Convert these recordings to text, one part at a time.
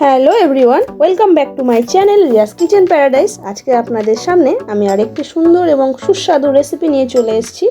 Hello everyone, welcome back to my channel Riya's kitchen paradise. আজকে আপনাদের সামনে আমি আরেকটি সুন্দর এবং সুস্বাদু রেসিপি নিয়ে চলে এসেছি,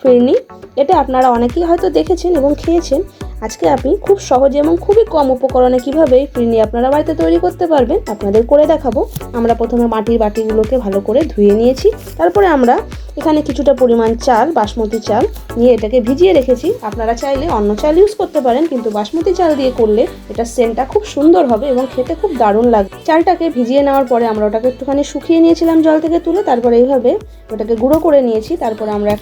ফিরনি। এটা আপনারা অনেকেই হয়তো দেখেছেন এবং খেয়েছেন। আজকে আপনি খুব সহজে এবং খুবই কম উপকরণে কীভাবে ফিরনি আপনারা বাড়িতে তৈরি করতে পারবেন আপনাদের করে দেখাবো। আমরা প্রথমে মাটির বাটিগুলোকে ভালো করে ধুয়ে নিয়েছি। তারপরে আমরা এখানে কিছুটা পরিমাণ চাল, বাসমতি চাল নিয়ে এটাকে ভিজিয়ে রেখেছি। আপনারা চাইলে অন্য চাল ইউজ করতে পারেন, কিন্তু বাসমতি চাল দিয়ে করলে এটা সেন্টটা খুব সুন্দর হবে এবং খেতে খুব দারুণ লাগবে চালটাকে ভিজিয়ে নেওয়ার পরে আমরা ওটাকে একটুখানি শুকিয়ে নিয়েছিলাম জল থেকে তুলে, তারপরে এইভাবে ওটাকে গুঁড়ো করে নিয়েছি। তারপরে আমরা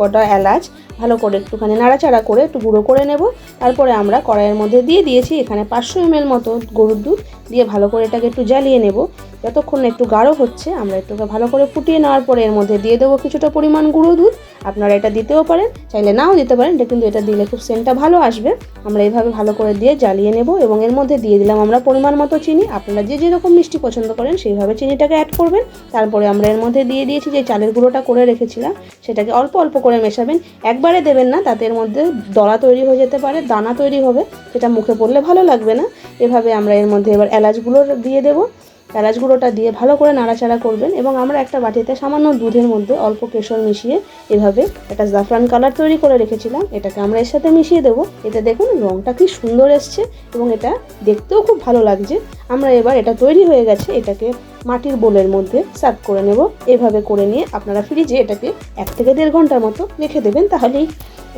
কটা এলাচ ভালো করে একটুখানি নাড়াচাড়া করে একটু গুঁড়ো করে নেব। তারপরে আমরা কড়াইয়ের মধ্যে দিয়ে দিয়েছি এখানে পাঁচশো এমএল মতো গরুর দুধ। দিয়ে ভালো করে এটাকে একটু জ্বালিয়ে নেব। যতক্ষণ একটু গাঢ় হচ্ছে, আমরা একটু ভালো করে ফুটিয়ে নেওয়ার পরে এর মধ্যে দিয়ে দেবো কিছুটা পরিমাণ গুঁড়ো দুধ। আপনারা এটা দিতেও পারেন, চাইলে নাও দিতে পারেন, এটা কিন্তু এটা দিলে খুব সেন্টটা ভালো আসবে। আমরা এইভাবে ভালো করে দিয়ে জ্বালিয়ে নেব এবং এর মধ্যে দিয়ে দিলাম আমরা পরিমাণ মতো চিনি। আপনারা যে যেরকম মিষ্টি পছন্দ করেন, সেইভাবে চিনিটাকে অ্যাড করবেন। তারপরে আমরা এর মধ্যে দিয়ে দিয়েছি যে চালের গুঁড়োটা করে রেখেছিলাম, সেটাকে অল্প অল্প করে মেশাবেন। একবারে দেবেন না, তাতে এর মধ্যে দলা তৈরি হয়ে যেতে পারে, দানা তৈরি হবে, সেটা মুখে পড়লে ভালো লাগবে না। এভাবে আমরা এর মধ্যে এবার এলাচগুলো দিয়ে দেবো। এলাচ গুঁড়োটা দিয়ে ভালো করে নাড়াচাড়া করবেন এবং আমরা একটা বাটিতে সামান্য দুধের মধ্যে অল্প কেশর মিশিয়ে এভাবে একটা জাফরান কালার তৈরি করে রেখেছিলাম। এটাকে আমরা এর সাথে মিশিয়ে দেবো। এতে দেখুন রঙটা কি সুন্দর এসছে এবং এটা দেখতেও খুব ভালো লাগছে। আমরা এবার এটা তৈরি হয়ে গেছে। এটাকে মাটির বোলের মধ্যে সার্ভ করে নেব। এভাবে করে নিয়ে আপনারা ফ্রিজে এটাকে এক থেকে দেড় ঘণ্টার মতো রেখে দেবেন তাহলেই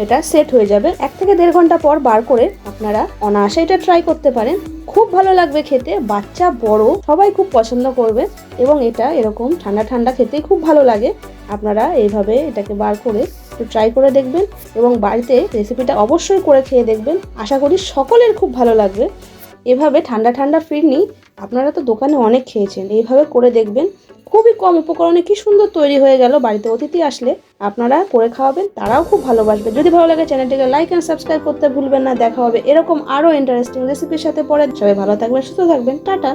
এটা সেট হয়ে যাবে। এক থেকে দেড় ঘণ্টা পর বার করে আপনারা অনায়াসে এটা ট্রাই করতে পারেন। খুব ভালো লাগবে খেতে, বাচ্চা, বড়, সবাই খুব পছন্দ করবে এবং এটা এরকম ঠান্ডা ঠান্ডা খেতেই খুব ভালো লাগে। আপনারা এইভাবে এটাকে বার করে একটু ট্রাই করে দেখবেন এবং বাড়িতে রেসিপিটা অবশ্যই করে খেয়ে দেখবেন। আশা করি সকলের খুব ভালো লাগবে। এভাবে ঠান্ডা ঠান্ডা ফিরনি আপনারা তো দোকানে অনেক খেয়েছেন, এইভাবে করে দেখবেন। খুবই কম উপকরণে কি সুন্দর তৈরি হয়ে গেল, বাড়িতে অতিথি আসলে আপনারা করে খাওয়াবেন, তারাও খুব ভালোবাসবে। যদি ভালো লাগে চ্যানেলটিকে লাইক অ্যান্ড সাবস্ক্রাইব করতে ভুলবেন না, দেখা হবে এরকম আরও ইন্টারেস্টিং রেসিপির সাথে পরে। সবাই ভালো থাকবেন, সুস্থ থাকবেন, টাটা।